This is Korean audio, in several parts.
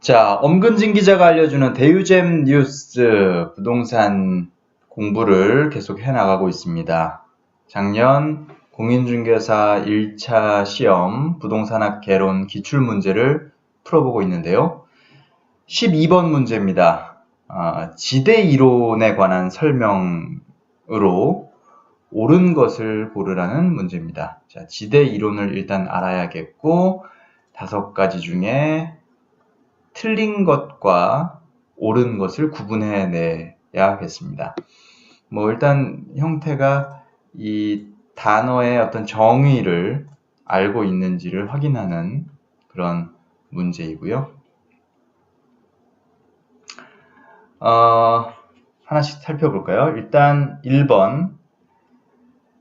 자, 엄근진 기자가 알려주는 대유잼 뉴스 부동산 공부를 계속 해 나가고 있습니다. 작년 공인중개사 1차 시험 부동산학 개론 기출 문제를 풀어보고 있는데요. 12번 문제입니다. 아, 지대 이론에 관한 설명으로 옳은 것을 고르라는 문제입니다. 자, 지대 이론을 일단 알아야겠고, 다섯 가지 중에 틀린 것과 옳은 것을 구분해내야겠습니다. 뭐 일단 형태가 이 단어의 어떤 정의를 알고 있는지를 확인하는 그런 문제이고요. 어, 하나씩 살펴볼까요? 일단 1번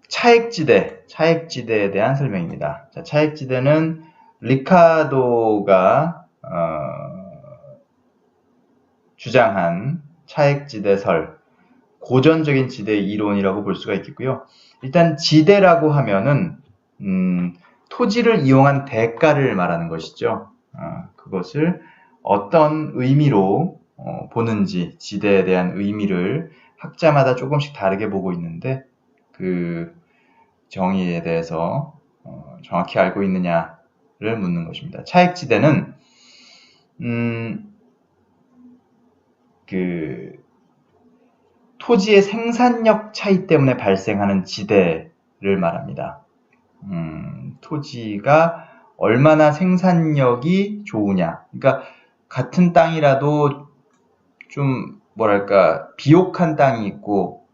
차액지대, 차액지대에 대한 설명입니다. 자, 차액지대는 리카도가 어, 주장한 차액지대설, 고전적인 지대 이론이라고 볼 수가 있겠고요. 일단 지대라고 하면은 음, 토지를 이용한 대가를 말하는 것이죠. 어, 그것을 어떤 의미로 어, 보는지 지대에 대한 의미를 학자마다 조금씩 다르게 보고 있는데 그 정의에 대해서 어, 정확히 알고 있느냐를 묻는 것입니다. 차액지대는 음, 그 토지의 생산력 차이 때문에 발생하는 지대를 말합니다. 음, 토지가 얼마나 생산력이 좋으냐. 그러니까 같은 땅이라도 좀 뭐랄까 비옥한 땅이 있고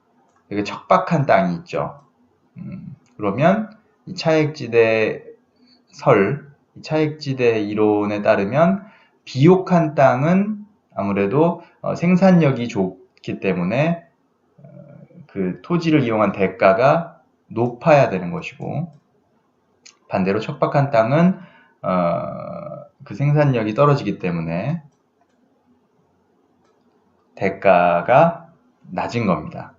되게 척박한 땅이 있죠. 음, 그러면 이 차액지대 설, 이 차액지대 이론에 따르면 비옥한 땅은 아무래도 어, 생산력이 좋기 때문에 어, 그 토지를 이용한 대가가 높아야 되는 것이고 반대로 척박한 땅은 어, 그 생산력이 떨어지기 때문에 대가가 낮은 겁니다.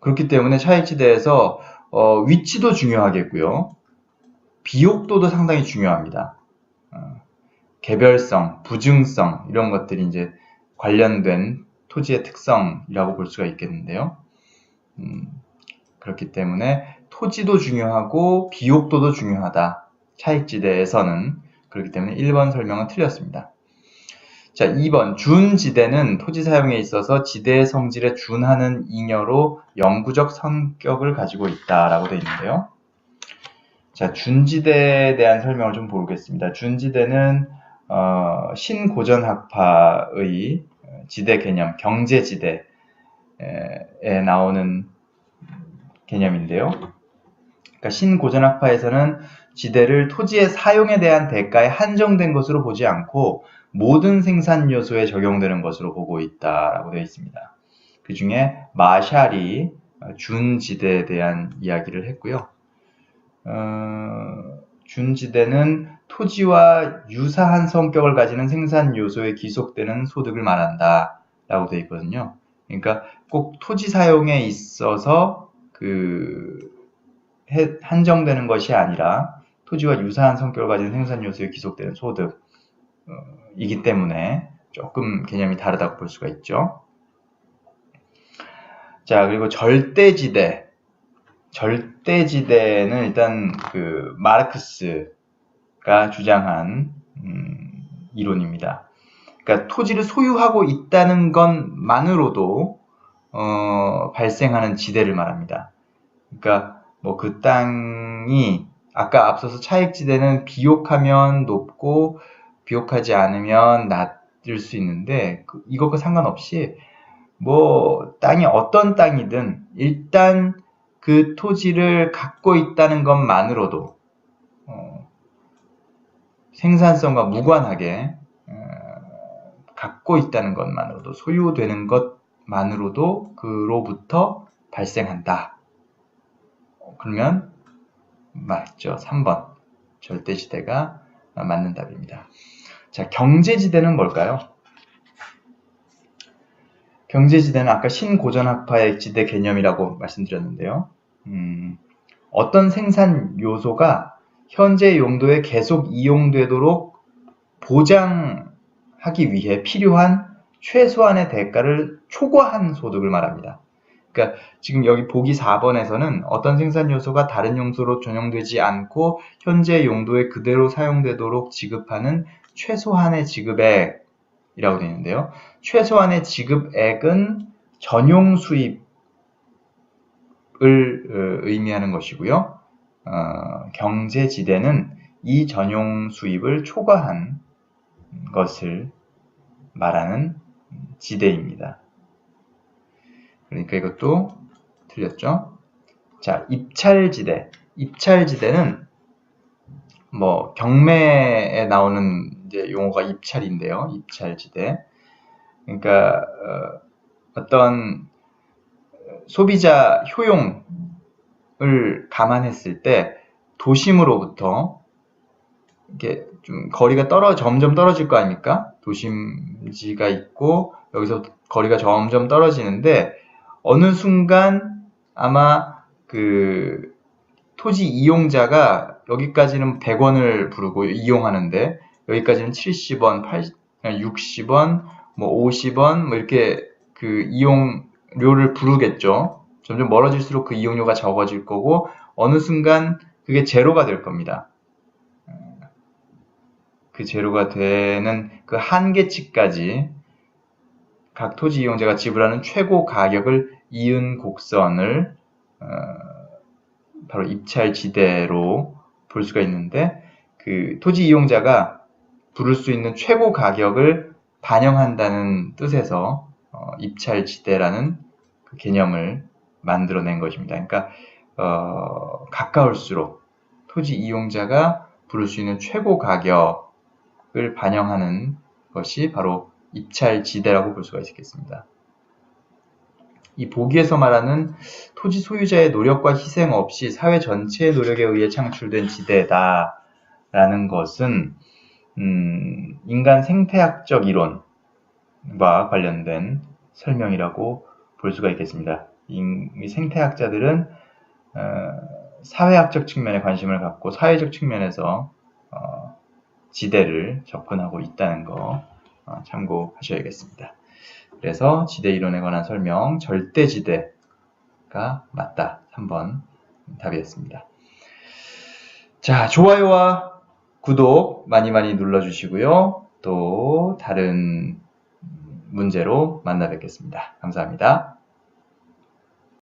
그렇기 때문에 차익지대에서 어, 위치도 중요하겠고요. 비옥도도 상당히 중요합니다. 어, 개별성, 부증성 이런 것들이 이제 관련된 토지의 특성이라고 볼 수가 있겠는데요. 음, 그렇기 때문에 토지도 중요하고 비옥도도 중요하다. 차익지대에서는 그렇기 때문에 1번 설명은 틀렸습니다. 자, 2번 준지대는 토지 사용에 있어서 지대의 성질에 준하는 잉여로 영구적 성격을 가지고 있다라고 되어 있는데요. 자, 준지대에 대한 설명을 좀 보겠습니다. 준지대는 어, 신고전학파의 지대 개념, 경제지대에 나오는 개념인데요. 그러니까 신고전학파에서는 지대를 토지의 사용에 대한 대가에 한정된 것으로 보지 않고 모든 생산 요소에 적용되는 것으로 보고 있다라고 되어 있습니다. 그 중에 마샬이 준지대에 대한 이야기를 했고요. 어, 준지대는 토지와 유사한 성격을 가지는 생산 요소에 귀속되는 소득을 말한다 라고 되어 있거든요. 그러니까 꼭 토지 사용에 있어서 그 한정되는 것이 아니라 토지와 유사한 성격을 가진 생산 요소에 귀속되는 소득이기 어, 때문에 조금 개념이 다르다고 볼 수가 있죠. 자, 그리고 절대지대. 절대지대는 일단 그 마르크스 가 주장한 음, 이론입니다. 그러니까 토지를 소유하고 있다는 것만으로도 어, 발생하는 지대를 말합니다. 그러니까 뭐 그 땅이 아까 앞서서 차익지대는 비옥하면 높고 비옥하지 않으면 낮을 수 있는데 그, 이것과 상관없이 뭐 땅이 어떤 땅이든 일단 그 토지를 갖고 있다는 것만으로도 어, 생산성과 무관하게 어, 갖고 있다는 것만으로도 소유되는 것만으로도 그로부터 발생한다. 그러면 맞죠. 3번. 절대지대가 맞는 답입니다. 자, 경제지대는 뭘까요? 경제지대는 아까 신고전학파의 지대 개념이라고 말씀드렸는데요. 음, 어떤 생산 요소가 현재 용도에 계속 이용되도록 보장하는 하기 위해 필요한 최소한의 대가를 초과한 소득을 말합니다. 그러니까 지금 여기 보기 4번에서는 어떤 생산 요소가 다른 용도로 전용되지 않고 현재 용도에 그대로 사용되도록 지급하는 최소한의 지급액이라고 되어 있는데요. 최소한의 지급액은 전용 수입을 어, 의미하는 것이고요. 어, 경제지대는 이 전용 수입을 초과한 것을 말하는 지대입니다. 그러니까 이것도 틀렸죠? 자, 입찰지대. 입찰지대는 뭐 경매에 나오는 이제 용어가 입찰인데요. 입찰지대. 그러니까 어, 떤 소비자 효용 을 감안했을 때 도심으로부터 이렇게 좀 거리가 떨어 점점 떨어질 거 아닙니까? 도심지가 있고 여기서 거리가 점점 떨어지는데 어느 순간 아마 그 토지 이용자가 여기까지는 100원을 부르고 이용하는데 여기까지는 70원, 80, 60원, 뭐 50원 뭐 이렇게 그 이용료를 부르겠죠. 점점 멀어질수록 그 이용료가 적어질 거고 어느 순간 그게 제로가 될 겁니다. 그 제로가 되는 그 한계치까지 각 토지 이용자가 지불하는 최고 가격을 이은 곡선을 어, 바로 입찰 지대로 볼 수가 있는데 그 토지 이용자가 부를 수 있는 최고 가격을 반영한다는 뜻에서 어, 입찰 지대라는 그 개념을 만들어낸 것입니다. 그러니까 어, 가까울수록 토지 이용자가 부를 수 있는 최고 가격을 반영하는 것이 바로 입찰지대라고 볼 수가 있겠습니다. 이 보기에서 말하는 토지 소유자의 노력과 희생 없이 사회 전체의 노력에 의해 창출된 지대다라는 것은 음, 인간 생태학적 이론과 관련된 설명이라고 볼 수가 있겠습니다. 이, 이 생태학자들은 어, 사회학적 측면에 관심을 갖고 사회적 측면에서 어, 지대를 접근하고 있다는 거 어, 참고하셔야겠습니다. 그래서 지대 이론에 관한 설명 절대 지대가 맞다. 3번 답이었습니다. 자, 좋아요와 구독 많이 많이 눌러주시고요. 또 다른 문제로 만나 뵙겠습니다. 감사합니다.